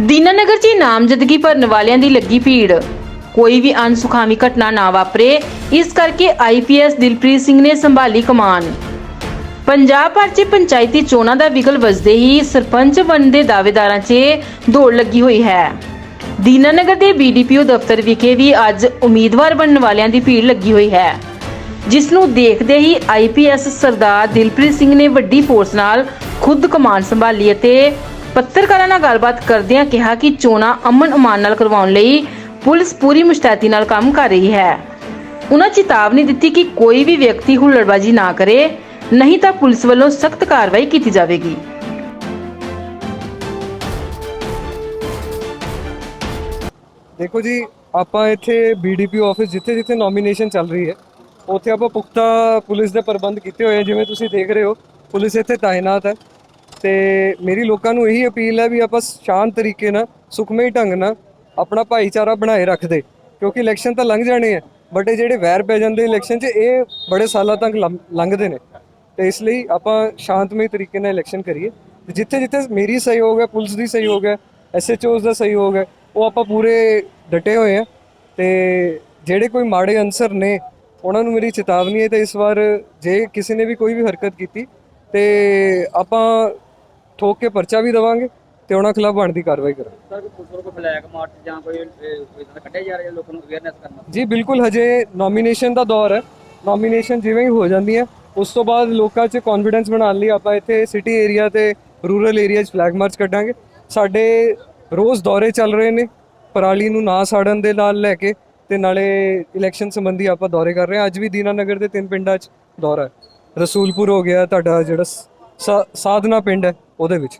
ਦੀਨਾਨਗਰ 'ਚ ਨਾਮਜ਼ਦਗੀ ਭਰਨ ਵਾਲਿਆਂ ਦੀ ਲੱਗੀ ਭੀੜ। ਕੋਈ ਵੀ ਅਨਸੁਖਾਵੀ ਘਟਨਾ ਨਾ ਵਾਪਰੇ, ਇਸ ਕਰਕੇ ਆਈਪੀਐਸ ਦਿਲਪ੍ਰੀਤ ਸਿੰਘ ਨੇ ਸੰਭਾਲੀ ਕਮਾਨ। ਪੰਜਾਬ ਭਰ 'ਚ ਪੰਚਾਇਤੀ ਚੋਣਾਂ ਦਾ ਵਿਗਲ ਵਜਦੇ ਹੀ ਸਰਪੰਚ ਬਣਨ ਦੇ ਦਾਅਵੇਦਾਰਾਂ 'ਚ ਦੌੜ ਲੱਗੀ ਹੋਈ ਹੈ। ਦੀਨਾਨਗਰ ਦੇ ਬੀਡੀਪੀਓ ਦਫ਼ਤਰ ਵਿਖੇ ਵੀ ਅੱਜ ਉਮੀਦਵਾਰ ਬਣਨ ਵਾਲਿਆਂ ਦੀ ਭੀੜ ਲੱਗੀ ਹੋਈ ਹੈ। ਜਿਸ ਨੂੰ ਦੇਖਦੇ ਹੀ ਆਈਪੀਐਸ ਸਰਦਾਰ ਦਿਲਪ੍ਰੀਤ ਸਿੰਘ ਨੇ ਵੱਡੀ ਫੋਰਸ ਨਾਲ ਖੁਦ ਕਮਾਨ ਸੰਭਾਲੀ ਅਤੇ ਪੱਤਰਕਾਰਾਂ ਨਾਲ ਗੱਲਬਾਤ ਕਰਦਿਆਂ ਕਿਹਾ ਕਿ ਚੋਣਾਂ ਅਮਨ ਅਮਾਨ ਨਾਲ ਕਰਵਾਉਣ ਲਈ ਪੁਲਿਸ ਪੂਰੀ ਮੁਸ਼ਤੈਦੀ ਨਾਲ ਕੰਮ ਕਰ ਰਹੀ ਹੈ। ਉਹਨਾਂ ਚੇਤਾਵਨੀ ਦਿੱਤੀ ਕਿ ਕੋਈ ਵੀ ਵਿਅਕਤੀ ਹੁੱਲੜਬਾਜ਼ੀ ਨਾ ਕਰੇ, ਨਹੀਂ ਤਾਂ ਪੁਲਿਸ ਵੱਲੋਂ ਸਖਤ ਕਾਰਵਾਈ ਕੀਤੀ ਜਾਵੇਗੀ। ਦੇਖੋ ਜੀ, ਆਪਾਂ ਇੱਥੇ ਬੀਡੀਪੀ ਆਫਿਸ ਜਿੱਥੇ ਜਿੱਥੇ ਨੋਮੀਨੇਸ਼ਨ ਚੱਲ ਰਹੀ ਹੈ, ਉੱਥੇ ਆਪਾਂ ਪੁਖਤਾ ਪੁਲਿਸ ਦੇ ਪ੍ਰਬੰਧ ਕੀਤੇ ਹੋਏ ਆ, ਜਿਵੇਂ ਤੁਸੀਂ ਦੇਖ ਰਹੇ ਹੋ, ਪੁਲਿਸ ਇੱਥੇ ਤਾਇਨਾਤ ਹੈ। ਤੇ ਮੇਰੀ ਲੋਕਾਂ ਨੂੰ ਇਹੀ ਅਪੀਲ ਹੈ ਵੀ ਆਪਾਂ ਸ਼ਾਂਤ ਤਰੀਕੇ ਨਾਲ, ਸੁਖਮਈ ਢੰਗ ਨਾਲ ਆਪਣਾ ਭਾਈਚਾਰਾ ਬਣਾਏ ਰੱਖਦੇ, ਕਿਉਂਕਿ ਇਲੈਕਸ਼ਨ ਤਾਂ ਲੰਘ ਜਾਣੇ ਆ ਬਟ ਇਹ ਜਿਹੜੇ ਵੈਰ ਪੈ ਜਾਂਦੇ ਇਲੈਕਸ਼ਨ 'ਚ, ਇਹ ਬੜੇ ਸਾਲਾਂ ਤੱਕ ਲੰਘ- ਲੰਘਦੇ ਨੇ। ਤੇ ਇਸ ਲਈ ਆਪਾਂ ਸ਼ਾਂਤਮਈ ਤਰੀਕੇ ਨਾਲ ਇਲੈਕਸ਼ਨ ਕਰੀਏ। ਤੇ ਜਿੱਥੇ ਜਿੱਥੇ ਮੇਰੀ ਸਹਿਯੋਗ ਹੈ, ਪੁਲਿਸ ਦੀ ਸਹਿਯੋਗ ਹੈ ਐਸਐਚਓਸ ਦਾ ਸਹਿਯੋਗ ਹੈ, ਉਹ ਆਪਾਂ ਪੂਰੇ ਡਟੇ ਹੋਏ ਆ। ਤੇ ਜਿਹੜੇ ਕੋਈ ਮਾੜੇ ਅਨਸਰ ਨੇ, ਉਹਨਾਂ ਨੂੰ ਮੇਰੀ ਚੇਤਾਵਨੀ ਹੈ ਤੇ ਇਸ ਵਾਰ ਜੇ ਕਿਸੇ ਨੇ ਵੀ ਕੋਈ ਵੀ ਹਰਕਤ ਕੀਤੀ, ਤੇ ਆਪਾਂ ਠੋਕ ਕੇ ਪਰਚਾ ਵੀ ਦਵਾਂਗੇ ਤੇ ਉਹਨਾਂ ਖਿਲਾਫ ਬਣਦੀ ਕਾਰਵਾਈ ਕਰਾਂਗੇ। ਸਰ ਕੋਈ ਪੁਲਿਸ ਵੱਲੋਂ ਫਲੈਗ ਮਾਰਚ ਜਾਂ ਕੋਈ ਤਰ੍ਹਾਂ ਕੱਢਿਆ ਜਾ ਰਿਹਾ ਲੋਕਾਂ ਨੂੰ ਅਵੇਅਰਨੈਸ ਕਰਨਾ ਜੀ ਬਿਲਕੁਲ ਹਜੇ ਨੋਮੀਨੇਸ਼ਨ ਦਾ ਦੌਰ ਹੈ। ਨੋਮੀਨੇਸ਼ਨ ਜਿਵੇਂ ਹੀ ਹੋ ਜਾਂਦੀ ਹੈ ਉਸ ਤੋਂ ਬਾਅਦ ਲੋਕਾਂ 'ਚ ਕੌਨਫੀਡੈਂਸ ਬਣਾਉਣ ਲਈ ਆਪਾਂ ਇੱਥੇ ਸਿਟੀ ਏਰੀਆ ਤੇ ਰੂਰਲ ਏਰੀਆ 'ਚ ਫਲੈਗ ਮਾਰਚ ਕੱਢਾਂਗੇ। ਸਾਡੇ ਰੋਜ਼ ਦੌਰੇ ਚੱਲ ਰਹੇ ਨੇ ਪਰਾਲੀ ਨੂੰ ਨਾ ਸਾੜਨ ਦੇ ਨਾਲ ਲੈ ਕੇ ਤੇ ਨਾਲੇ ਇਲੈਕਸ਼ਨ ਸੰਬੰਧੀ ਆਪਾਂ ਦੌਰੇ ਕਰ ਰਹੇ ਹਾਂ। ਅੱਜ ਵੀ ਦੀਨਾਨਗਰ ਦੇ ਤਿੰਨ ਪਿੰਡਾਂ 'ਚ ਦੌਰਾ ਹੈ। ਰਸੂਲਪੁਰ ਹੋ ਗਿਆ ਤੁਹਾਡਾ ਜਿਹੜਾ ਸਾਧਨਾ ਪਿੰਡ ਹੈ ਉਹਦੇ ਵਿੱਚ।